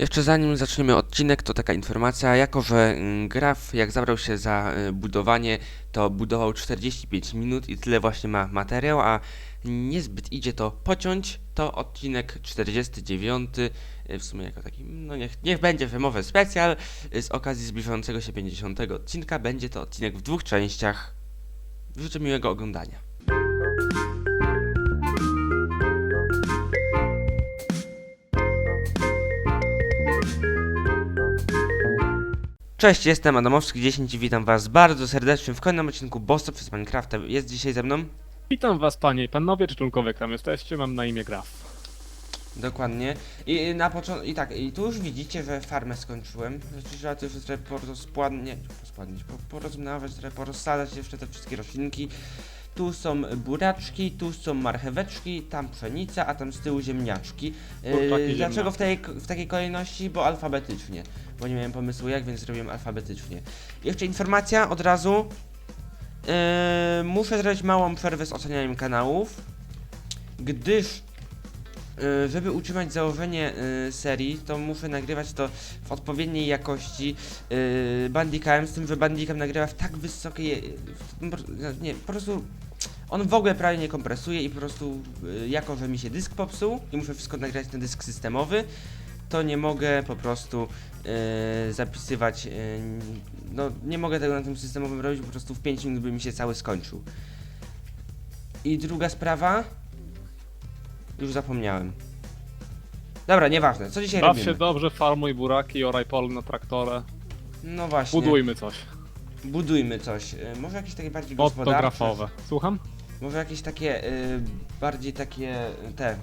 Jeszcze zanim zaczniemy odcinek, to taka informacja, jako że mm, Graf jak zabrał się za y, budowanie, to budował 45 minut i tyle właśnie ma materiał, a niezbyt idzie to pociąć, to odcinek 49, y, w sumie jako taki, no niech, niech będzie wymowy specjal, y, z okazji zbliżającego się 50 odcinka, będzie to odcinek w dwóch częściach. Życzę miłego oglądania. Cześć, jestem Adamowski 10 i witam was bardzo serdecznie w kolejnym odcinku Bossa przez Minecrafta. Jest dzisiaj ze mną? Witam was panie i panowie, czy członkowie tam jesteście, mam na imię Graf. Dokładnie. I na początku, i tak, i tu już widzicie, że farmę skończyłem. Znaczy, Trzeba tu już trochę porozpładniać, porozpładniać, po- porozmnażać, trochę porozsadzać jeszcze te wszystkie roślinki. Tu są buraczki, tu są marcheweczki, tam pszenica, a tam z tyłu ziemniaczki. Kurczaki, Yy, dlaczego w, tej, w takiej kolejności? Bo alfabetycznie. Bo nie miałem pomysłu jak, więc zrobiłem alfabetycznie. Jeszcze informacja od razu. Yy, muszę zrobić małą przerwę z ocenianiem kanałów, gdyż żeby utrzymać założenie yy, serii, to muszę nagrywać to w odpowiedniej jakości yy, Bandicamem, z tym, że Bandicam nagrywa w tak wysokiej... W, nie, po prostu on w ogóle prawie nie kompresuje i po prostu jako, że mi się dysk popsuł i muszę wszystko nagrać na dysk systemowy, to nie mogę po prostu yy, zapisywać, yy, no nie mogę tego na tym systemowym robić, po prostu w 5 minut by mi się cały skończył. I druga sprawa, już zapomniałem. Dobra, nieważne, co dzisiaj Baw robimy? się dobrze, farmuj buraki, oraj pol na traktorę, No właśnie, budujmy coś. budujmy coś. Yy, może jakieś takie bardziej gospodarcze, Fotografowe. Słucham? może jakieś takie, yy, bardziej takie, y, te,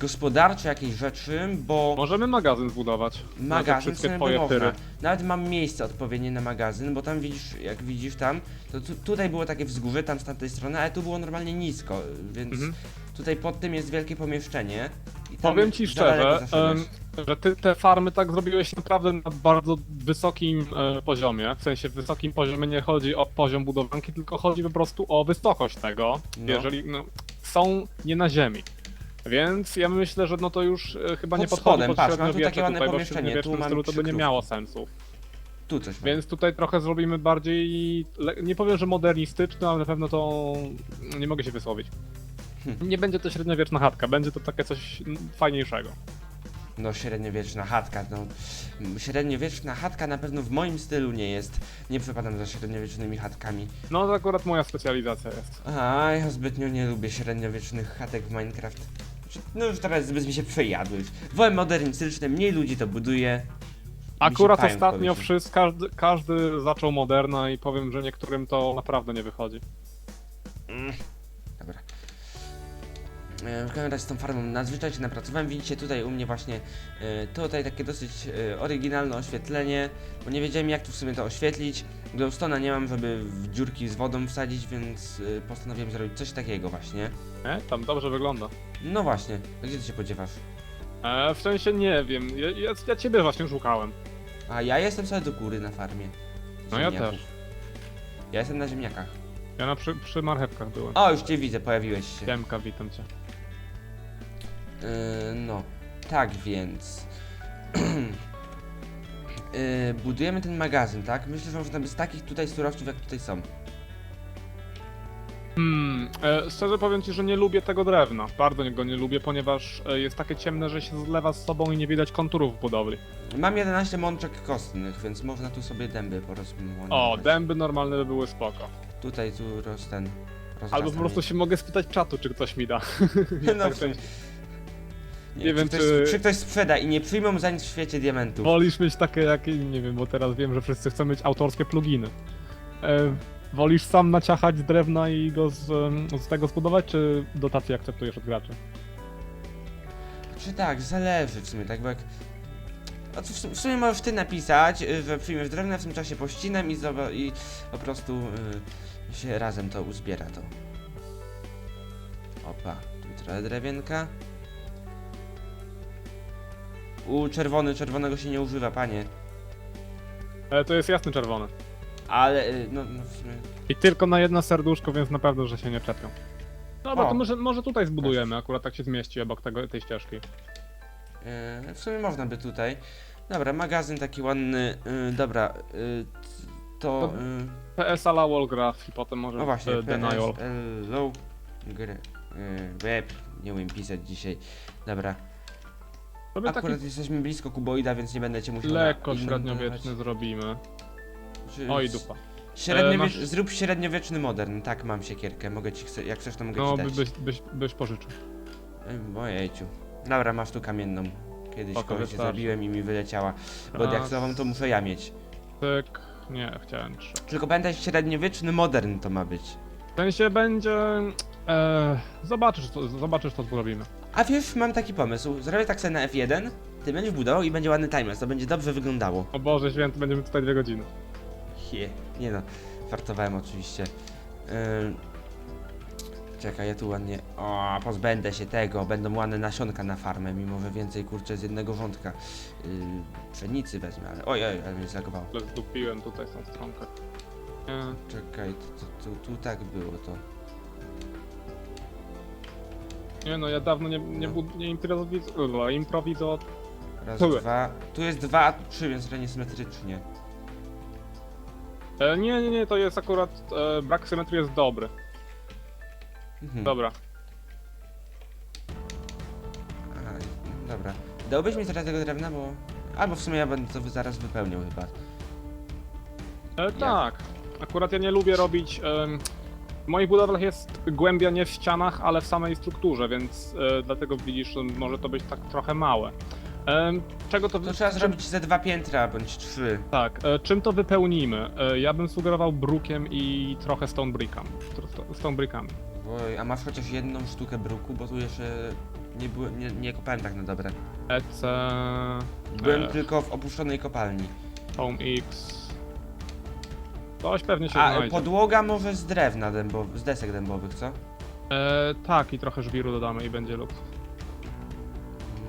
gospodarcze jakieś rzeczy, bo... Możemy magazyn zbudować. Magazyn wszystkie sobie by twoje można. Nawet mam miejsce odpowiednie na magazyn, bo tam widzisz, jak widzisz tam, to tu, tutaj było takie wzgórze, tam z tamtej strony, ale tu było normalnie nisko, więc Mhm. Tutaj pod tym jest wielkie pomieszczenie. I tam Powiem ci za daleko szczerze, zaszedłeś. em, że ty te farmy tak zrobiłeś naprawdę na bardzo wysokim e, poziomie. W sensie w wysokim poziomie nie chodzi o poziom budowlanki, tylko chodzi po prostu o wysokość tego. No. Jeżeli no, są nie na ziemi. Więc ja myślę, że no to już e, chyba nie Pod podchodzi spodem, pod patrz, mam tu średniowiecze takie ładne tutaj, bo w pomieszczenie, tu średniowiecznym mam stylu to by nie miało sensu. Tu coś mam. Więc tutaj trochę zrobimy bardziej, le- nie powiem, że modernistyczny, ale na pewno to nie mogę się wysłowić. Nie będzie to średniowieczna chatka, będzie to takie coś fajniejszego. No średniowieczna chatka, no średniowieczna chatka na pewno w moim stylu nie jest. Nie przepadam za średniowiecznymi chatkami. No to akurat moja specjalizacja jest. A ja zbytnio nie lubię średniowiecznych chatek w Minecraft. No już teraz zbyt mi się przejadły. Wolę modernistyczne, mniej ludzi to buduje. Akurat ostatnio wszyscy, każdy, każdy zaczął Moderna i powiem, że niektórym to naprawdę nie wychodzi. Mm. E, W każdym razie z tą farmą nadzwyczaj się napracowałem. Widzicie tutaj u mnie właśnie e, tutaj takie dosyć e, oryginalne oświetlenie, bo nie wiedziałem jak tu w sumie to oświetlić. Glowstone'a nie mam, żeby w dziurki z wodą wsadzić, więc e, postanowiłem zrobić coś takiego właśnie. Nie? Tam dobrze wygląda. No właśnie, gdzie ty się podziewasz? E, w sensie nie wiem, ja, ja, ja ciebie właśnie szukałem. A ja jestem sobie do góry na farmie. No ja też. Ja jestem na ziemniakach. Ja na przy, przy marchewkach byłem. O, już cię widzę, pojawiłeś się. Siemka, witam cię. Yy, no, tak więc. yy, budujemy ten magazyn, tak? Myślę, że można by z takich tutaj surowców, jak tutaj są. Hmm, e, szczerze powiem ci, że nie lubię tego drewna. Bardzo go nie lubię, ponieważ e, jest takie ciemne, że się zlewa z sobą i nie widać konturów w budowli. Mam 11 mączek kostnych, więc można tu sobie dęby porozmontować. O, dęby normalne by były spoko. Tutaj tu roz ten. Albo po prostu się mogę spytać czatu, czy ktoś mi da. No, tak, w- tak. Nie, nie czy, wiem, ktoś, czy- czy ktoś sprzeda i nie przyjmą za nic w świecie diamentów. Wolisz mieć takie jak, nie wiem, bo teraz wiem, że wszyscy chcą mieć autorskie pluginy. E, wolisz sam naciachać z drewna i go z, em, z tego zbudować, czy dotację akceptujesz od graczy? Czy tak, zależy w sumie, tak bo jak... A co w, sum- w sumie możesz ty napisać, y, że przyjmiesz drewno, w tym czasie pościnam i, zoba- i po prostu y, się razem to uzbiera to. Opa, tu trochę drewienka. U, czerwony, czerwonego się nie używa, panie. E, to jest jasny czerwony. Ale, y, no, no w sumie... I tylko na jedno serduszko, więc na pewno, że się nie czepią. Dobra, O. to może, może tutaj zbudujemy, akurat tak się zmieści obok tego, tej ścieżki. Yy, w sumie można by tutaj. Dobra, magazyn taki ładny. Yy, dobra, yy, to. To- Yy, PSA la wall graph i potem może no właśnie, e, denial. PSL low gry. Web, nie umiem pisać dzisiaj. Dobra, Taki akurat jesteśmy blisko kuboida, więc nie będę cię musiał. lekko średniowieczny zrobimy. Oj, dupa. Średniowiecz... E, masz- Zrób średniowieczny modern, tak mam siekierkę, mogę ci, chce- jak chcesz to mogę No, ci by, dać. byś, byś, byś pożyczył. Ym, Ojejciu. Dobra, masz tu kamienną. Kiedyś Spoko, kogoś wystarczy. zabiłem i mi wyleciała. Bo Raz. diaksową to muszę ja mieć. Tyk. Nie, chciałem trzy. Tylko pamiętaj, średniowieczny modern to ma być. W sensie będzie... E, zobaczysz, co, zobaczysz co zrobimy. A wiesz, mam taki pomysł. Zrobię tak sobie na F1, ty będziesz budował i będzie ładny timelapse, to będzie dobrze wyglądało. O Boże święty, będziemy tutaj dwie godziny. Je, nie no, fartowałem oczywiście. Ym... Czekaj, ja tu ładnie... O, pozbędę się tego, będą ładne nasionka na farmę, mimo że więcej kurczę z jednego wątka. Yy, pszenicy wezmę, ale... Oj, oj, ale mnie zagowało. Ale zdupiłem tutaj tą stronkę. Czekaj, tu, tu, tu tak było to. Nie no, ja dawno nie, nie, No. bud- nie improwizo... improwizo... Raz, dwa. Tu jest dwa, a tu trzy, więc to niesymetrycznie. E, nie, nie, nie, to jest akurat... E, brak symetrii jest dobry. Mhm. Dobra. Aha, dobra. Dałbyś mi trochę tego drewna, bo... Albo w sumie ja będę to zaraz wypełniał chyba. E, tak. Akurat ja nie lubię robić. em, w moich budowlach jest głębia nie w ścianach, ale w samej strukturze, więc e, dlatego widzisz, że może to być tak trochę małe. Em, czego to, To trzeba czym, zrobić ze dwa piętra, bądź trzy. Tak, e, czym to wypełnimy? E, ja bym sugerował brukiem i trochę stone brickami. Tro- Stone brickami. Oj, a masz chociaż jedną sztukę bruku, bo tu jeszcze nie, było, nie, nie kopałem tak na dobre. EC, Byłem E. tylko w opuszczonej kopalni. Home X. Coś pewnie się A znajdzie. podłoga może z drewna dębowych, z desek dębowych, co? E, tak, i trochę żwiru dodamy i będzie lub.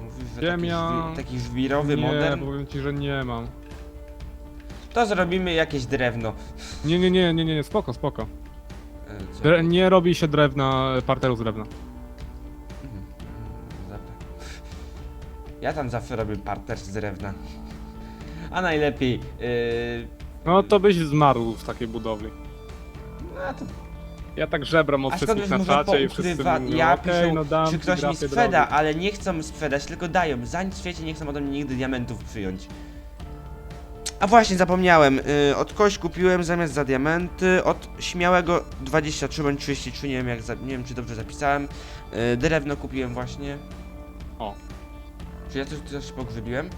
Mówisz, że Ziemia- taki, żwi, taki żwirowy nie, modern? powiem ci, że nie mam. To zrobimy jakieś drewno. Nie, nie, nie, nie, nie, nie, spoko, spoko. E, co? Dre nie robi się drewna, parteru z drewna. Mhm, Dobra. Ja tam zawsze robię parter z drewna. A najlepiej. Yy... No to byś zmarł w takiej budowli. No to Ja tak żebram od A skąd wszystkich na czacie i wszyscy poukrywa... mówią, Ja okej, piszą, no dam czy ci ktoś mi sprzeda, drogi. ale nie chcą sprzedać, tylko dają. Za nic w świecie nie chcą ode mnie nigdy diamentów przyjąć. A właśnie, zapomniałem. Yy, od kogoś kupiłem zamiast za diamenty, od śmiałego 23 bądź 33, nie wiem, jak za, nie wiem czy dobrze zapisałem. Yy, drewno kupiłem właśnie. O. Czy ja coś, coś pogrzybiłem?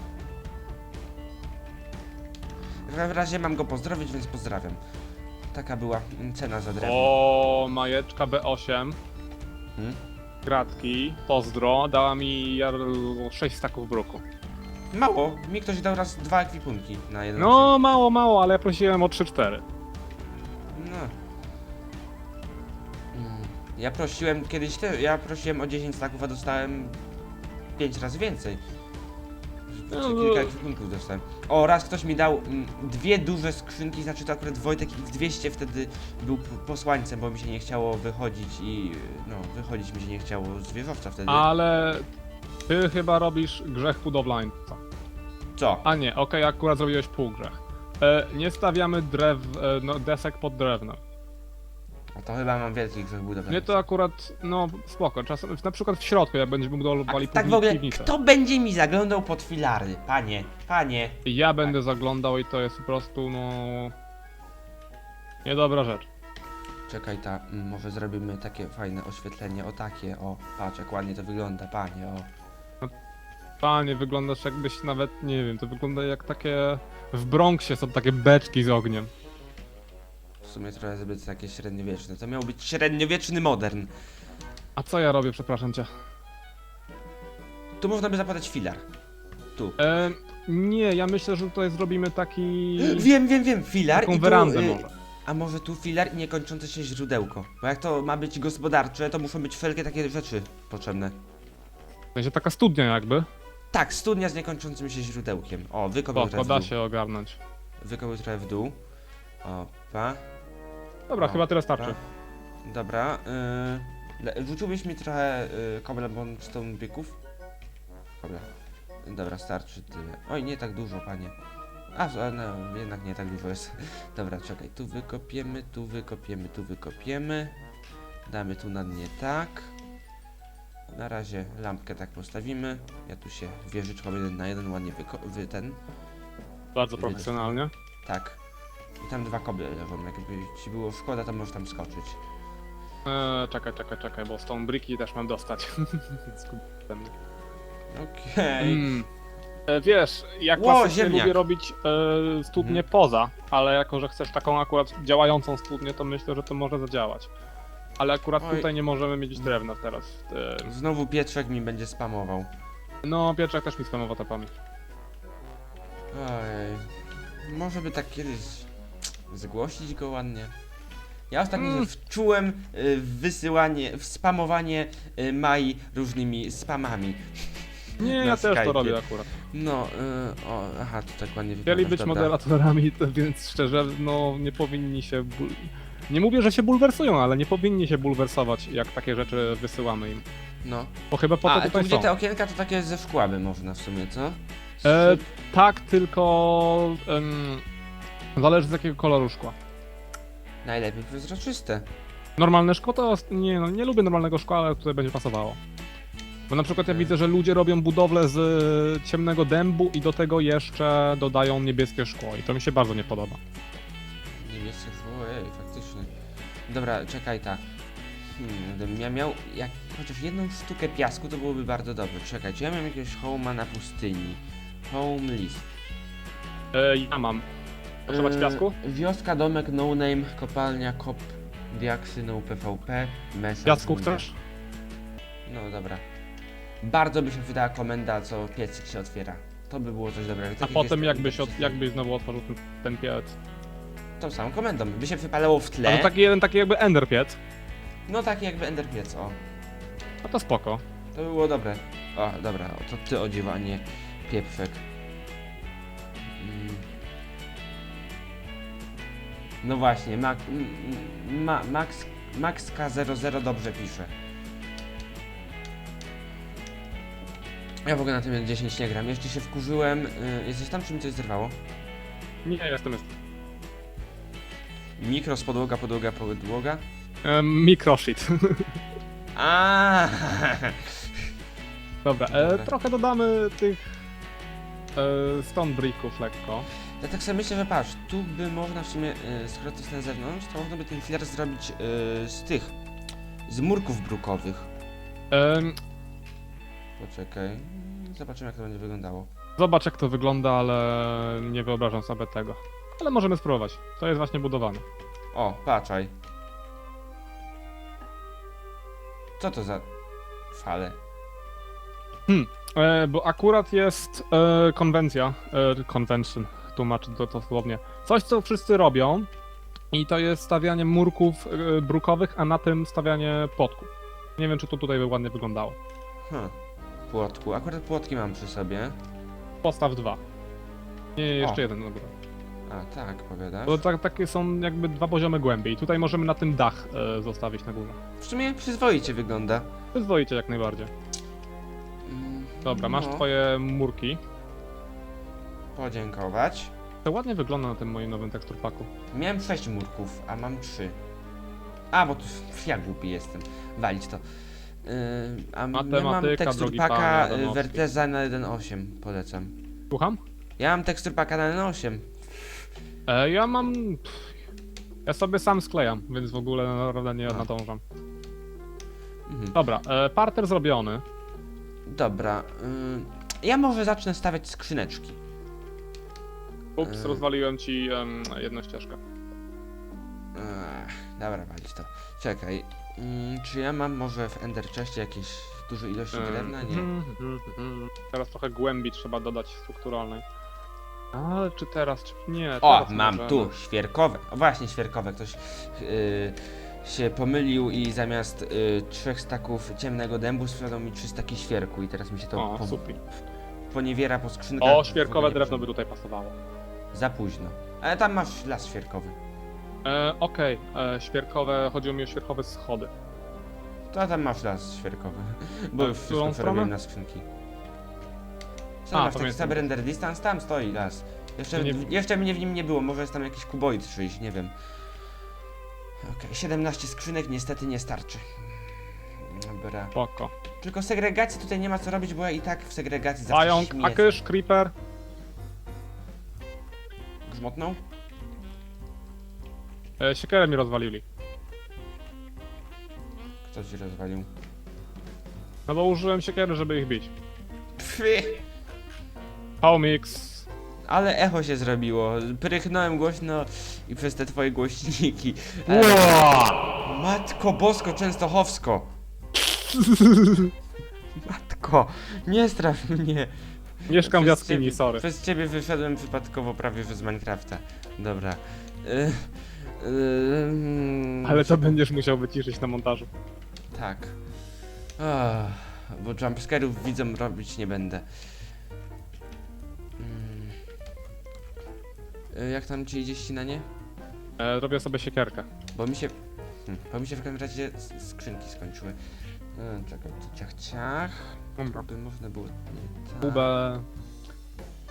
Każdym razie mam go pozdrowić, więc pozdrawiam. Taka była cena za drewno. O, majeczka B8, Hmm? gratki, pozdro, dała mi jar 6 staków bruku. Mało, mi ktoś dał raz dwa ekwipunki na jeden No, mało, mało, ale ja prosiłem o 3-4. No. Mm, Ja prosiłem kiedyś te, ja prosiłem o 10 staków, a dostałem 5 razy więcej. No, kilka ekwipunków dostałem. O, raz ktoś mi dał mm, dwie duże skrzynki, znaczy to akurat Wojtek X200 wtedy był p- posłańcem, bo mi się nie chciało wychodzić i no, wychodzić mi się nie chciało z wieżowca wtedy. Ale ty chyba robisz grzech budowlańca. Co? A nie, okej, akurat zrobiłeś półgrzech. E, nie stawiamy drew, e, no, desek pod drewnem. A to chyba mam wielki grzech budowlany. Nie to akurat, no spoko, czasem, na przykład w środku, jak będziemy budowali A tak w ogóle, piwnicę. kto będzie mi zaglądał pod filary? Panie, panie. Ja będę zaglądał i to jest po prostu, no... Niedobra rzecz. Czekaj, ta, mm, może zrobimy takie fajne oświetlenie, o takie, o, patrz jak ładnie to wygląda, panie, o. Panie, wyglądasz jakbyś nawet, nie wiem, to wygląda jak takie... W Bronxie są takie beczki z ogniem. Sumie trochę zbyt takie średniowieczne, to miał być średniowieczny modern. A co ja robię, przepraszam cię? Tu można by zapodać filar. Tu. E, nie, ja myślę, że tutaj zrobimy taki... Wiem, wiem, wiem, filar Taką i tu, werandę y, może. A może tu filar i niekończące się źródełko. Bo jak to ma być gospodarcze, to muszą być wszelkie takie rzeczy potrzebne. W sensie taka studnia jakby. Tak, studnia z niekończącym się źródełkiem. O, wykopił Spoko, trochę w da dół. się ogarnąć. Wykopił trochę w dół. Opa. Dobra, O, chyba tyle starczy. Dobra. Y, le- rzuciłbyś mi trochę y, cobblestone byków? Dobra. Dobra, starczy tyle. Oj, nie tak dużo, panie. A, a, no, jednak nie tak dużo jest. Dobra, czekaj, tu wykopiemy, tu wykopiemy, tu wykopiemy. Damy tu na dnie tak. Na razie lampkę tak postawimy. Ja tu się wieżyczką jeden na jeden ładnie wyko wy ten. Bardzo profesjonalnie. Tak. I tam dwa koby leżą. Jakby ci było szkoda, to możesz tam skoczyć. Eee, czekaj, czekaj, czekaj, bo stone bricki też mam dostać. Zgubiłem. Okej. Mm. E, Wiesz, jak Ło, klasycznie ziemniak. lubię robić e, studnię poza, ale jako, że chcesz taką akurat działającą studnię, to myślę, że to może zadziałać. Ale akurat Oj. tutaj nie możemy mieć drewna teraz. w tym. Znowu Pietrzek mi będzie spamował. No, Pietrzak też mi spamował tapami. Ojej. Może by tak kiedyś zgłosić go ładnie. Ja ostatnio Mm. wczułem y, wysyłanie, spamowanie y, Mai różnymi spamami. Nie, ja też to robię akurat. No, y, o, aha, to tak ładnie Chcieli być dobra. moderatorami, to więc szczerze, no nie powinni się. Nie mówię, że się bulwersują, ale nie powinni się bulwersować, jak takie rzeczy wysyłamy im. No. Bo chyba po A, to tu tutaj gdzie są. te okienka to takie ze szkła by można w sumie, co? E, tak, tylko em, zależy z jakiego koloru szkła. Najlepiej przezroczyste. Normalne szkło to nie, no, nie lubię normalnego szkła, ale tutaj będzie pasowało. Bo na przykład ja widzę, że ludzie robią budowlę z e, ciemnego dębu i do tego jeszcze dodają niebieskie szkło i to mi się bardzo nie podoba. Niebieskie szkło, ej, faktycznie. Dobra, czekaj tak. Hmm, gdybym ja miał jak chociaż jedną sztukę piasku, to byłoby bardzo dobrze. Czekaj, czy ja mam jakiegoś home'a na pustyni? Home list. E, ja mam. Ci Yy, piasku? Wioska, domek, no name, kopalnia, kop, diaksy, no PvP, mesa. Piasku chcesz? No dobra. Bardzo by się wydała komenda, co piecyk się otwiera. To by było coś dobrego. A jak potem jest- jakbyś, od, jakbyś znowu otworzył ten, ten piec. Tą samą komendą. By się wypalało w tle. Ale taki jeden taki jakby ender piec. No tak jakby Ender piec, o. A to spoko. To by było dobre. O, dobra, o, to ty o dziwo, a nie pieprzek. Mm. No właśnie, Mac, ma, Max, MaxK00 dobrze pisze. Ja w ogóle na tym 10 nie gram. Jeszcze się wkurzyłem. Y, jesteś tam, czy mi coś zerwało? Nie, jestem, jestem. Mikros, podłoga, podłoga, podłoga. E, microshit. A. Dobra, e, Dobra. trochę dodamy tych e, stone bricków lekko. Ja tak sobie myślę, że patrz, tu by można w sumie, y, skoro to jest na zewnątrz, to można by ten filar zrobić y, z tych, z murków brukowych. Em, Poczekaj, zobaczymy jak to będzie wyglądało. Zobacz jak to wygląda, ale nie wyobrażam sobie tego. Ale możemy spróbować. To jest właśnie budowane. O, patrzaj. Co to za fale? E, bo akurat jest e, konwencja, e, convention, tłumaczę to dosłownie. Coś, co wszyscy robią i to jest stawianie murków e, brukowych, a na tym stawianie płotków. Nie wiem, czy to tutaj by ładnie wyglądało. Hm, płotku, akurat płotki mam przy sobie. Postaw dwa. Nie, jeszcze O. jeden na górę. A, tak, powiadasz. Bo tak, takie są jakby dwa poziomy głębiej. I tutaj możemy na tym dach e, zostawić na górze. W sumie przyzwoicie wygląda. Przyzwoicie jak najbardziej. Mm, Dobra, masz no, twoje murki. Podziękować. To ładnie wygląda na tym moim nowym teksturpaku. Miałem 6 murków, a mam 3. A, bo tu ja głupi jestem. Walić to. Yy, a ja mam Matematyka, tekstur drogi paka panie y, Adamowski. Verteza na 1.8, polecam. Słucham? Ja mam tekstur paka na 1.8. E, ja mam... Ja sobie sam sklejam, więc w ogóle naprawdę nie A. nadążam. Mhm. Dobra, e, parter zrobiony. Dobra. y, ja może zacznę stawiać skrzyneczki. Ups, rozwaliłem ci em, jedną ścieżkę. Ech, dobra, walić to. Czekaj. Mm, czy ja mam może w Ender Chestie jakieś duże ilości Em, drewna? Nie. mhm, mhm, mhm. Teraz trochę głębi trzeba dodać strukturalnej. Ale czy teraz, czy nie? O, teraz mam możemy. tu świerkowe. O właśnie, świerkowe. Ktoś yy, się pomylił i zamiast yy, trzech staków ciemnego dębu sprzedał mi trzy staki świerku i teraz mi się to O, po, poniewiera po skrzynkach. O, w świerkowe nie drewno by tutaj pasowało. Za późno. Ale tam masz las świerkowy. E, Okej, e, świerkowe, chodziło mi o świerkowe schody. To tam masz las świerkowy. Bo A już w wszystko którą przerobiłem stronę? na skrzynki. Co A, masz taki pamiętam. sub render distance? Tam stoi gaz. Jeszcze, Nie- jeszcze mnie w nim nie było, może jest tam jakiś kuboid czyjś, nie wiem. Okej, 17 skrzynek niestety nie starczy. Dobra. Spoko. Tylko segregacji tutaj nie ma co robić, bo ja i tak w segregacji zawsze Pająk, śmiecę. Akysz, Creeper. Grzmotną? E, siekierę mi rozwalili. Kto ci rozwalił? No bo użyłem siekiery, żeby ich bić. Pfy. Homix. Ale echo się zrobiło. Prychnąłem głośno i przez te twoje głośniki. E, Matko Bosko Częstochowsko! Matko, nie straf mnie. Mieszkam w Przez jaskini, ciebie- sorry. Przez ciebie wyszedłem przypadkowo prawie że z Minecrafta. Dobra. Y, y, Ale to będziesz musiał wyciszyć na montażu. Tak. Ach, bo jumpscarów widzom robić nie będę. Mm. Y, Jak tam ci idzie ścinanie? E, robię sobie siekierkę. Bo mi się... Hmm, bo mi się w każdym razie s- skrzynki skończyły. Y, Czekaj, tu ciach ciach. Dobra. By można było... Nie, tak. Kubę.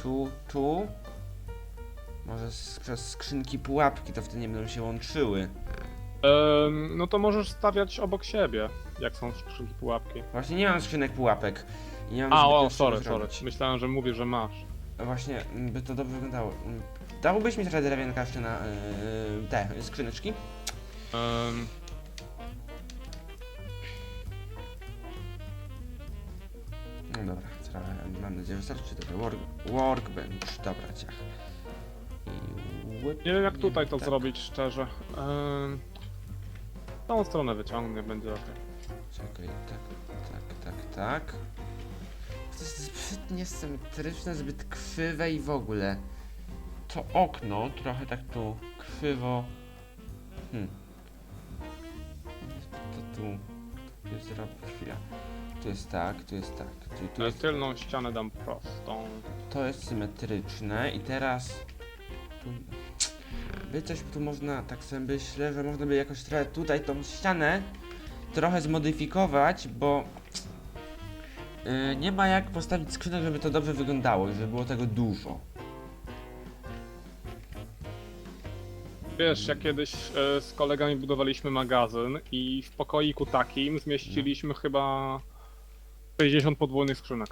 Tu, tu. Może s- przez skrzynki pułapki, to wtedy nie będą się łączyły. Em, no to możesz stawiać obok siebie, jak są skrzynki pułapki. Właśnie nie mam skrzynek pułapek. I nie mam A, zbytnio o, z sorry, sorry. zrobić. Myślałem, że mówisz, że masz. Właśnie, by to dobrze wyglądało. Dałbyś mi trochę drewienka jeszcze na yy, te skrzyneczki? Em, No dobra, mam nadzieję, że wystarczy. Dobra, work, workbench, dobra, ciach. I łyp, nie wiem jak tutaj to tak. zrobić, szczerze. Em, tą stronę wyciągnę, będzie ok. Czekaj, tak, tak, tak, tak. To jest zbyt niesymetryczne, zbyt krzywe i w ogóle. To okno trochę tak tu krzywo. Hmm. To tu. Tu jest chwila. Tu jest tak, tu jest tak. Czyli tu jest, Tylną ścianę dam prostą. to jest symetryczne i teraz. Tu, by coś tu można, tak sobie myślę, że można by jakoś trochę tutaj tą ścianę trochę zmodyfikować, bo yy, nie ma jak postawić skrzynek, żeby to dobrze wyglądało i żeby było tego dużo. Wiesz, jak kiedyś e, z kolegami budowaliśmy magazyn i w pokoiku takim zmieściliśmy chyba 60 podwójnych skrzynek.